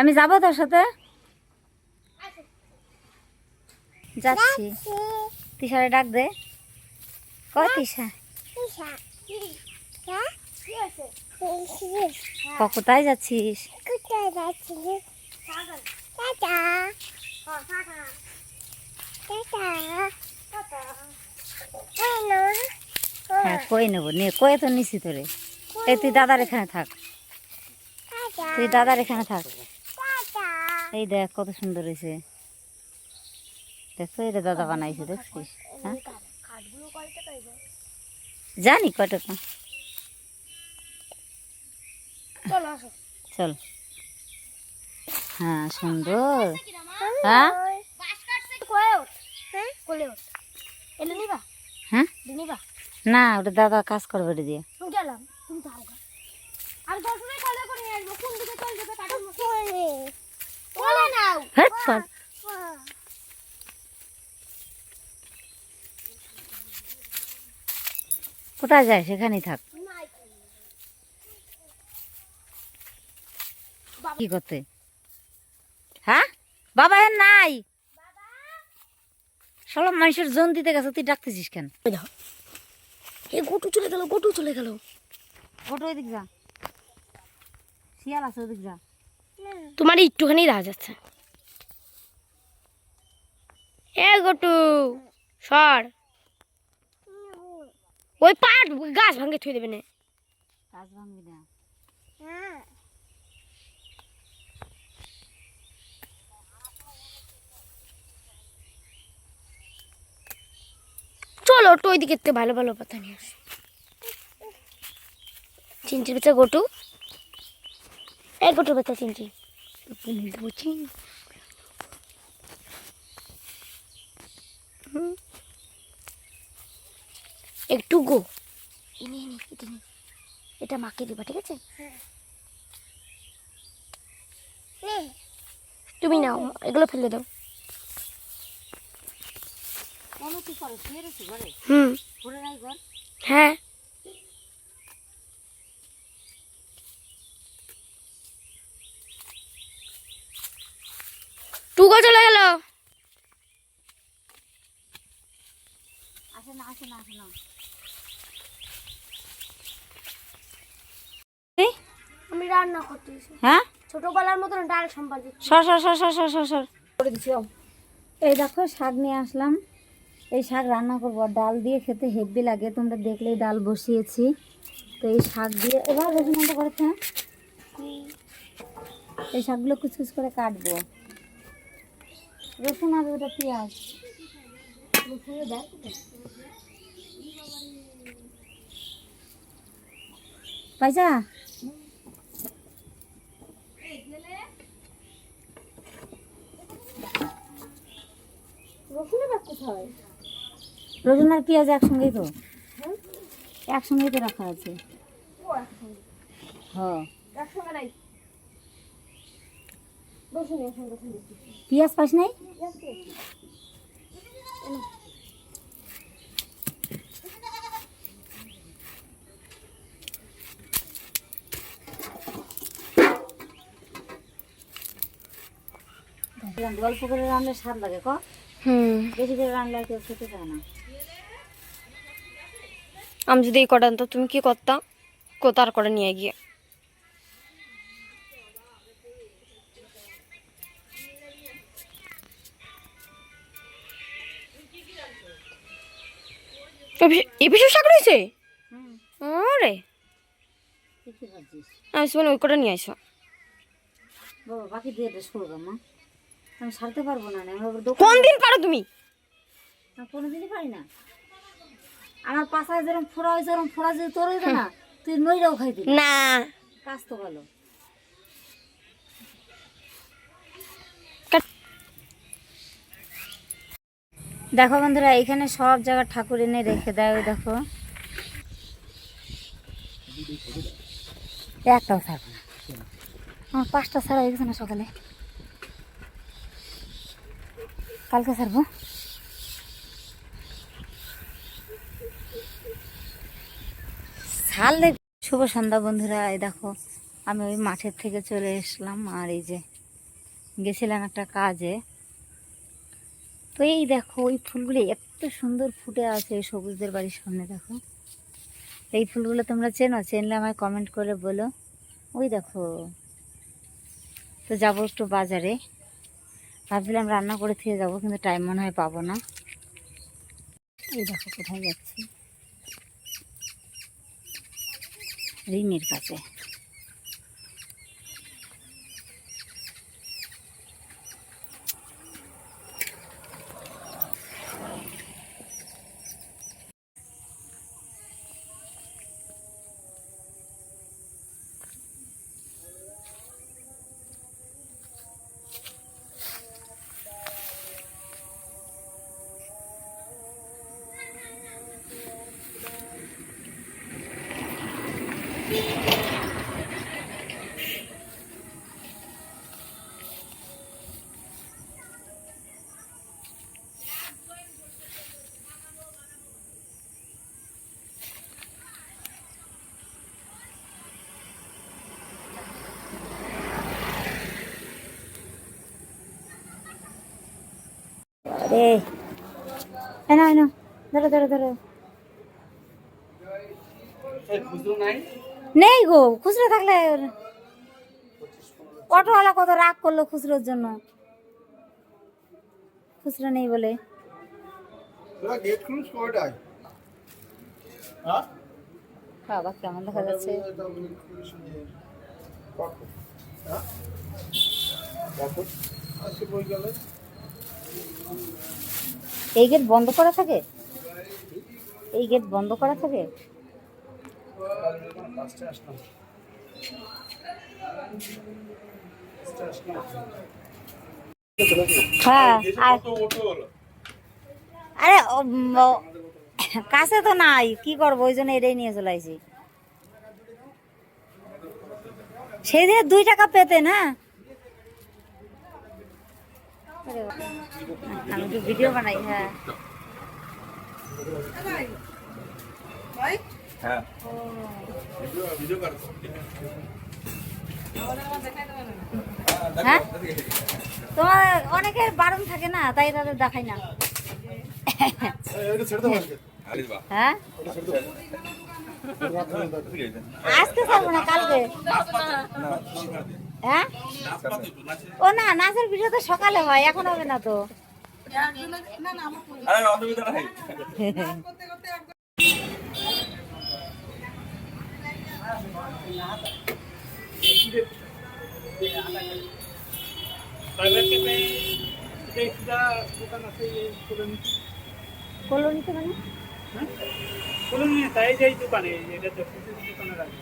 আমি যাব তোর সাথে? যাচ্ছি। তিশারে ডাক দে। ক কোথায় যাচ্ছিস? হ্যাঁ কই নেব? নে কয়ে তো নিছি তোরে? এই তুই দাদার এখানে থাক। তুই দাদার এখানে থাক। এই দেখ কত সুন্দর হয়েছে। দেখছ এটা দাদা বানাইছে দেখছিস? হ্যাঁ? জানি টাকা চল হ্যাঁ সুন্দর। হ্যাঁ? হ্যাঁ? না ওটা দাদা কাজ করবে দিয়ে। গেলাম তুমি যাও গা। আর দশটায় কলে করে নিয়ে আসব কোন দিকে চল যাবে কাঠের মধ্যে বলে হ্যাঁ কোথায় যায়? সেখানেই থাক। কি করতে? হ্যাঁ? বাবা এর নাই। সব মানুষের জন দিতে গেছে তুই ডাকতেছিস কেন? এ গোটু চলে গেল গোটু চলে গেল। ওটা ওইদিক যা। শিয়াল আছে ওদিক যা। তোমার একটুখানি রাজ আছে। এ গোটু সর। ওই পাট গাছ ভাঙে থুই দেবে না। কাজ ভাঙবি না। চলো একটু ওইদিকে একটু ভালো ভালো পাতা নিয়ে আসো। চিনচির বেচা গোটু। এ গোটু বেচা চিনচি পুনি দেবো চিন হুম। একটু গো। এনে এনে এটা নে। এটা মাকে দিবা ঠিক আছে? তুমি নাও এগুলো ফেলে দাও। হুম। হ্যাঁ। টুকো চলে গেল আসে না আসে না আসে না আমি রান্না করতেছি। হ্যাঁ? ছোটবেলার মতন ডাল দিচ্ছি। সর সর সর সর সর সর করে দিচ্ছি এই দেখো শাক নিয়ে আসলাম। এই শাক রান্না করব। ডাল দিয়ে খেতে হেভি লাগে। তোমরা দেখলেই ডাল বসিয়েছি। তো এই শাক দিয়ে এবার রসুন মতো করেছে? এই শাকগুলো কুচকুচ করে কাটবো। রসুন আর ওটা পেঁয়াজ। কোথায় রসুন আর পেঁয়াজ একসঙ্গেই তো? একসঙ্গেই তো রাখা আছে। হ্যাঁ পেঁয়াজ পাস নাই? গল্প করে রান্নার স্বাদ লাগে ক? হুম। বেশি করে রান্না কেউ খেতে চায় না। আমি যদি এই কটা আনতো তুমি কি করতা? কোথার করে নিয়ে গিয়ে। শাক রয়েছে? আমি ওই কটা নিয়ে আসো বাবা বাকি দিয়ে করব মা আমি সারতে পারব না কোন দিন পারো তুমি? আমি কোনোদিনই পারি না। আমার পাশায় যেরকম ফোড়া হয়েছে ওরকম ফোড়া যদি তোর হইতো না তুই নইরাও খাইতি না। কাজ তো ভালো। দেখো বন্ধুরা এখানে সব জায়গায় ঠাকুর এনে রেখে দেয় ওই দেখো। একটাও ছাড়বো না। আমার পাঁচটা ছাড়া হয়ে গেছে না সকালে? কালকে ছাড়বো। ছাড়লে শুভ সন্ধ্যা বন্ধুরা এই দেখো আমি ওই মাঠের থেকে চলে এসলাম আর এই যে গেছিলাম একটা কাজে। তো এই দেখো ওই ফুলগুলি এত সুন্দর ফুটে আছে এই সবুজদের বাড়ির সামনে দেখো। এই ফুলগুলো তোমরা চেনো চেনলে আমায় কমেন্ট করে বলো। ওই দেখো তো যাব একটু বাজারে। ভাবছিলাম রান্না করে খেয়ে যাব, কিন্তু টাইম মনে হয় পাবো না। এই দেখো কোথায় যাচ্ছি। রিমির কাছে। রে এ না না ধরো ধরো ধরো নেই গো খুচরো থাকলে অটোওয়ালা কত রাগ করল খুচরোর জন্য। খুচরো নেই বলে। হ্যাঁ? বাবা কেমন দেখা যাচ্ছে? এই গেট বন্ধ করা থাকে? এই গেট বন্ধ করা থাকে? হ্যাঁ আরে কাছে তো নাই, কি করব, ওই জন্য এটাই নিয়ে চলে আসি সেই দিনে দুই টাকা পেতে, না? আমি তো ভিডিও বানাই হ্যাঁ। হ্যাঁ। হ্যাঁ? তোমার অনেকের বারণ থাকে না তাই তাদের দেখাই না। হ্যাঁ? আজকে ছাড়বো না কালকে। হ্যাঁ? ও না নাচের ভিডিও তো সকালে হয় এখন হবে না তো আরে অসুবিধা নাই কলোনিতে মানে? বলুন তাই যাই দোকানে এটা তো দোকানে রাখি